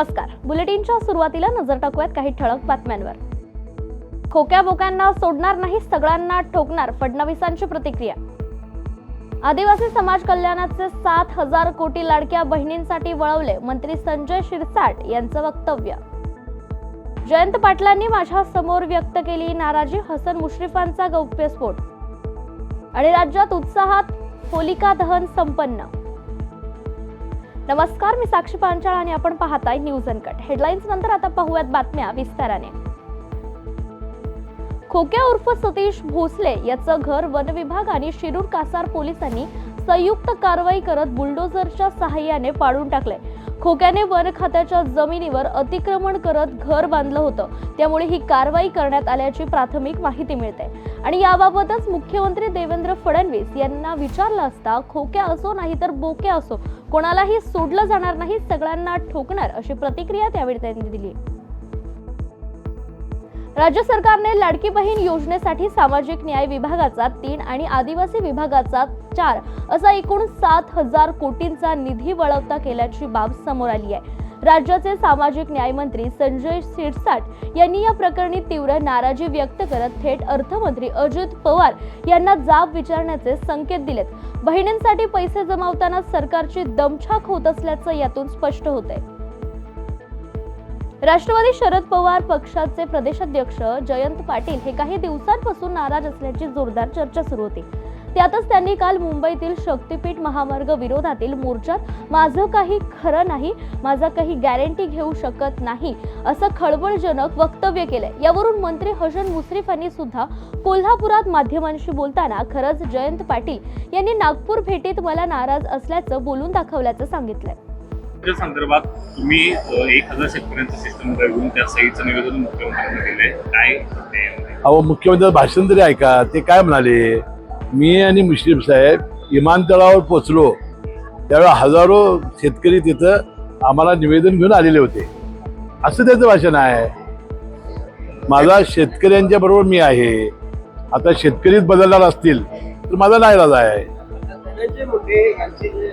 नमस्कार. बुलेटिनच्या सुरुवातीला नजर टाकूयात काही ठळक बातम्यांवर. खोक्या बोक्यांना सोडणार नाही सगळ्यांना ठोकणार फडणवीसांची प्रतिक्रिया. आदिवासी समाज कल्याणाचे सात हजार कोटी लाडक्या बहिणींसाठी वळवले मंत्री संजय शिरसाट यांचं वक्तव्य. जयंत पाटलांनी माझ्यासमोर व्यक्त केली नाराजी हसन मुश्रीफांचा गौप्यस्फोट आणि राज्यात उत्साहात होलिका दहन संपन्न. नमस्कार मी साक्षी पांचाळ आणि आपण पाहताय न्यूज अनकट. हेडलाईन्स नंतर आता पाहूयात बातम्या विस्ताराने. खोक्या उर्फ सतीश भोसले याचं घर वन विभाग आणि शिरूर कासार पोलिसांनी संयुक्त कारवाई करत बुलडोझरच्या सहाय्याने पाडून टाकले खोक्याने वन खात्याच्या जमिनीवर अतिक्रमण करत घर बांधलं होतं. त्यामुळे ही कारवाई करण्यात आल्याची प्राथमिक माहिती मिळते. आणि याबाबतच मुख्यमंत्री देवेंद्र फडणवीस यांना विचारलं असता खोक्या असो नाही तर बोक्या असो कोणालाही सोडलं जाणार नाही सगळ्यांना ठोकणार अशी प्रतिक्रिया त्यावेळी त्यांनी दिली. राज्य सरकारने लाडकी बहीण योजनेसाठी सामाजिक न्याय विभागाचा तीन आणि आदिवासी विभागाचा चार असा एकूण सात हजार कोटींचा निधी वळवता केल्याची बाब समोर आली आहे. राज्याचे सामाजिक न्याय मंत्री संजय शिरसाट यांनी या प्रकरणी तीव्र नाराजी व्यक्त करत थेट अर्थमंत्री अजित पवार यांना जाब विचारण्याचे संकेत दिलेत. बहिणींसाठी पैसे जमावताना सरकारची दमछाक होत असल्याचं यातून स्पष्ट होतंय. राष्ट्रवादी शरद पवार पक्षाचे प्रदेशाध्यक्ष जयंत पाटील हे काही दिवसांपासून नाराज असल्याची जोरदार चर्चा सुरू होती. त्यातच त्यांनी काल मुंबईतील शक्तीपीठ महामार्ग विरोधातील मोर्चात माझं काही खरं नाही माझा काही गॅरंटी घेऊ शकत नाही असं खळबळजनक वक्तव्य केलंय. यावरून मंत्री हसन मुश्रीफ यांनी सुद्धा कोल्हापुरात माध्यमांशी बोलताना खरंच जयंत पाटील यांनी नागपूर भेटीत मला नाराज असल्याचं बोलून दाखवल्याचं सांगितलंय. त्या संदर्भात तुम्ही एक हजार शेतकऱ्यांचं सिस्टम घडवून त्या सहीचं निवेदन मुख्यमंत्र्यांना दिले काय अहो मुख्यमंत्री भाषण तरी ऐका. ते काय म्हणाले? मी आणि मुश्रीफ साहेब विमानतळावर पोचलो. त्यावेळेला हजारो शेतकरी तिथं आम्हाला निवेदन घेऊन आलेले होते. असं त्याचं भाषण आहे. माझा शेतकऱ्यांच्या बरोबर मी आहे. आता शेतकरीच बदलणार असतील तर माझा नाईलाज आहे. धनंजय मुंडे यांचे जे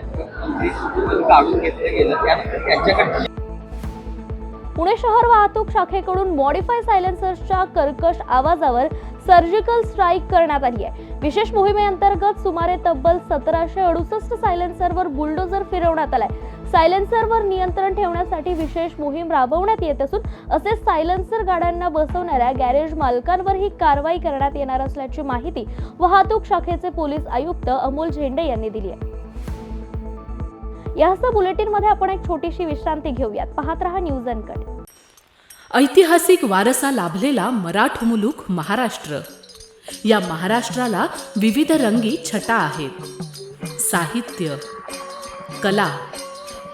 काढून घेतले गेलं त्यानंतर त्यांच्याकडे पुणे शहर वाहतूक शाखेकडून मॉडिफाय सायलेन्सर्सच्या कर्कश आवाजावर सर्जिकल स्ट्राईक करण्यात आली आहे. विशेष मोहिमेअंतर्गत सुमारे तब्बल सतराशे अडुसष्ट सायलेन्सरवर बुलडोजर फिरवण्यात आलाय. सायलेन्सरवर नियंत्रण ठेवण्यासाठी विशेष मोहीम राबवण्यात येत असून असे सायलेन्सर गाड्यांना बसवणाऱ्या गॅरेज मालकांवर ही कारवाई करण्यात येणार असल्याची माहिती वाहतूक शाखेचे पोलीस आयुक्त अमोल झेंडे यांनी दिली आहे. यासह बुलेटिनमध्ये आपण एक छोटीशी विश्रांती घेऊयात. पाहत रहा न्यूज अनकट ऐतिहासिक वारसा लाभलेला मराठ मुलूक महाराष्ट्र. या महाराष्ट्राला विविध रंगी छटा आहेत. साहित्य कला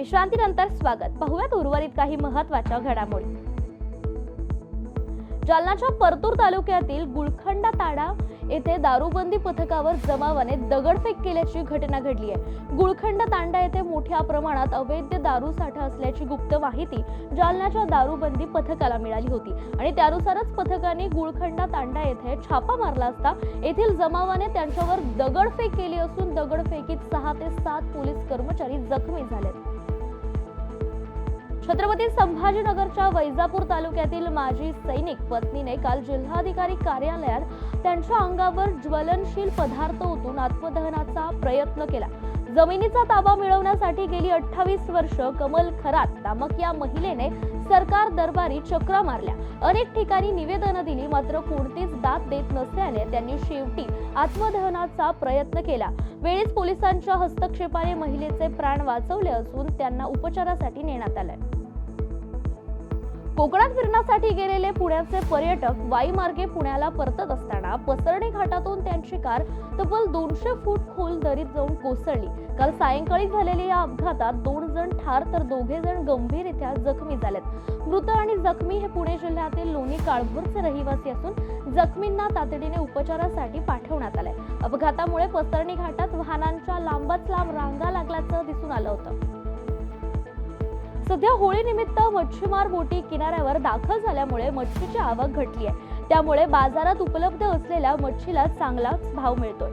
विश्रांतीनंतर स्वागत. पाहूयात उर्वरित काही महत्त्वाच्या घडामोडी. जालनाच्या परतूर तालुक्यातील गुळखंडा ताडा येथे दारूबंदी पथकावर जमावाने दगडफेक केल्याची घटना घडली आहे. गुळखंड तांडा येथे मोठ्या प्रमाणात अवैध दारू साठा असल्याची गुप्त माहिती जालन्याच्या दारूबंदी पथकाला मिळाली होती आणि त्यानुसारच पथकाने गुळखंडा तांडा येथे छापा मारला असता येथील जमावाने त्यांच्यावर दगडफेक केली असून दगडफेकीत सहा ते सात पोलीस कर्मचारी जखमी झालेत. छत्रपती संभाजीनगरच्या वैजापूर तालुक्यातील माजी सैनिक पत्नीने काल जिल्हाधिकारी कार्यालयात त्यांच्या अंगावर ज्वलनशील पदार्थ ओतून आत्मदहनाचा प्रयत्न केला. जमिनीचा ताबा मिळवण्यासाठी गेली अठ्ठावीस वर्ष कमल खरात नामक या महिलेने सरकार दरबारी चक्रा मारल्या. अनेक ठिकाणी निवेदनं दिली मात्र कोणतीच दाद देत नसल्याने त्यांनी शेवटी आत्मदहनाचा प्रयत्न केला. वेळीच पोलिसांच्या हस्तक्षेपाने महिलेचे प्राण वाचवले असून त्यांना उपचारासाठी नेण्यात आलंय. कोकणात फिरण्यासाठी गेलेले पुण्याचे पर्यटक वाईमार्गे पुण्याला परतत असताना पसरणे घाटातून त्यांची कार तब्बल दोनशे फूट खोल दरीत जाऊन कोसळली. काल सायंकाळी झालेल्या या अपघातात दोन जण ठार तर दोघे जण गंभीररित्या जखमी झालेत. मृत आणि जखमी हे पुणे जिल्ह्यातील लोणी काळभोरचे रहिवासी असून जखमींना तातडीने उपचारासाठी पाठवण्यात आलंय. अपघातामुळे पसरणी घाटात वाहनांच्या लांबच लांब रांगा लागल्याचं दिसून आलं होतं. सध्या होळीनिमित्त मच्छीमार बोटी किनाऱ्यावर दाखल झाल्यामुळे मच्छीची आवक घटली आहे. त्यामुळे बाजारात उपलब्ध असलेल्या मच्छीला चांगलाच भाव मिळतोय.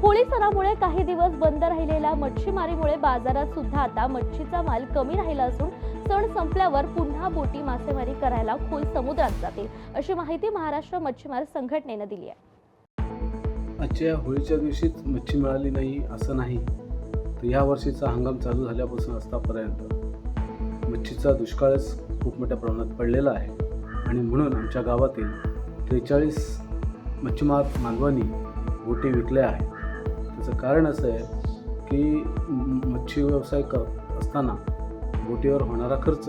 होळी सणामुळे काही दिवस बंद राहिलेल्या मच्छीमारीमुळे बाजारात सुद्धा आता मच्छीचा माल कमी राहिला असून सण संपल्यावर पुन्हा बोटी मासेमारी करायला खोल समुद्रात जातील अशी माहिती महाराष्ट्र मच्छीमार संघटनेनं दिली आहे. आजच्या होळीच्या दिवशीच मच्छी मिळाली नाही असं नाही तर या वर्षीचा हंगाम चालू झाल्यापासून आतापर्यंत मच्छीचा दुष्काळच खूप मोठ्या प्रमाणात पडलेला आहे. आणि म्हणून आमच्या गावातील त्रेचाळीस मच्छीमार मानवानी बोटी विकल्या आहेत. त्याचं कारण असं आहे की मच्छी व्यवसाय करत असताना बोटीवर होणारा खर्च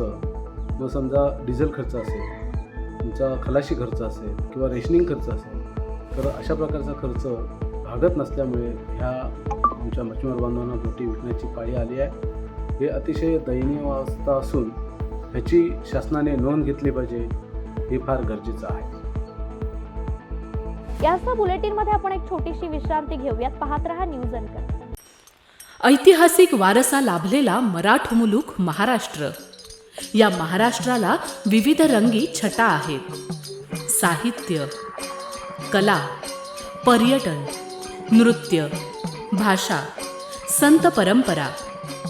जो समजा डिझेल खर्च असेल तुमचा खलाशी खर्च असेल किंवा रेशनिंग खर्च असेल तर अशा प्रकारचा खर्च भागत नसल्यामुळे ह्या आमच्या मच्छीमार बांधवांना बोटी विकण्याची पाळी आली आहे. हे अतिशय दयनीय अवस्था असून ह्याची शासनाने नोंद घेतली पाहिजे हे फार गरजेचं आहे. यासह बुलेटिनमध्ये आपण एक छोटीशी विश्रांती घेऊयात. पाहत रहा न्यूज अनकर ऐतिहासिक वारसा लाभलेला मराठ मुलूक महाराष्ट्र. या महाराष्ट्राला विविध रंगी छटा आहेत. साहित्य कला पर्यटन नृत्य भाषा संत परंपरा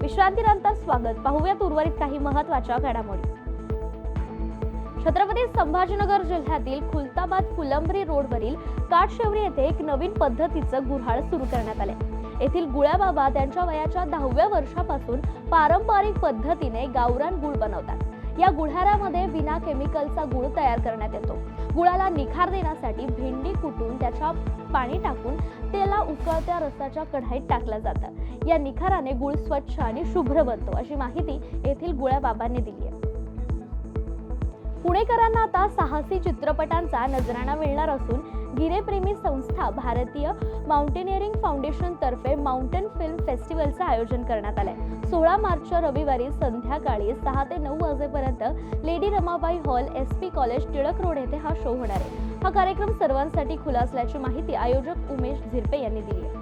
विश्रांतीनंतर स्वागत. पाहूयात उर्वरित काही महत्त्वाच्या घडामोडी. छत्रपती संभाजीनगर जिल्ह्यातील खुलताबाद फुलंब्री रोडवरील काटशेवरी येथे एक नवीन पद्धतीचं गुऱ्हाळ सुरू करण्यात आले येथील गुळ्याबाबा त्यांच्या वयाच्या दहाव्या वर्षापासून पारंपरिक पद्धतीने गावरान गुळ बनवतात. या गुढाऱ्यामध्ये विना केमिकलचा गुळ तयार करण्यात येतो. गुळाला निखार देण्यासाठी भेंडी कुटून त्याच्या पाणी टाकून त्याला उकळत्या रसाच्या कढाईत टाकलं जातं. या निखाराने गुळ स्वच्छ आणि शुभ्र बनतो अशी माहिती येथील गुळ्याबाबांनी दिली आहे. पुणेकरांना आता साहसी चित्रपटांचा नजराणा मिळणार असून गिरेप्रेमी संस्था भारतीय माउंटेनिअरिंग फाउंडेशनतर्फे माउंटेन फिल्म फेस्टिवलचं आयोजन करण्यात आलंय. सोळा मार्चच्या रविवारी संध्याकाळी सहा ते नऊ वाजेपर्यंत lady Ramabai hall S P college Tilak road येथे हा शो होणार आहे. हा कार्यक्रम सर्वांसाठी खुला असल्याची माहिती आयोजक उमेश झिरपे यांनी दिली आहे.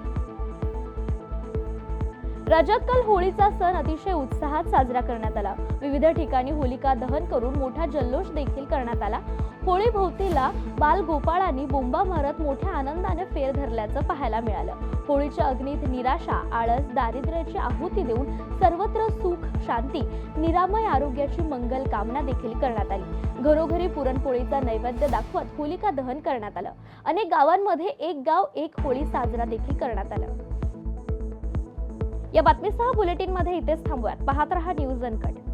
राज्यात काल होळीचा सण अतिशय उत्साहात साजरा करण्यात आला. विविध ठिकाणी होलिका दहन करून मोठा जल्लोष देखील करण्यात आला. होळी भोवतीला बालगोपाळांनी बोंबा मारत मोठ्या आनंदाने फेर धरल्याचं पाहायला मिळालं. होळीच्या अग्नीत निराशा आळस दारिद्र्याची आहुती देऊन सर्वत्र सुख शांती निरामय आरोग्याची मंगल कामना देखील करण्यात आली. घरोघरी पुरणपोळीचा नैवेद्य दाखवत होलिका दहन करण्यात आलं. अनेक गावांमध्ये एक गाव एक होळी साजरा देखील करण्यात आलं. या बातमीसह बुलेटिनमध्ये इथेच थांबूयात. पाहत रहा न्यूज अनकट.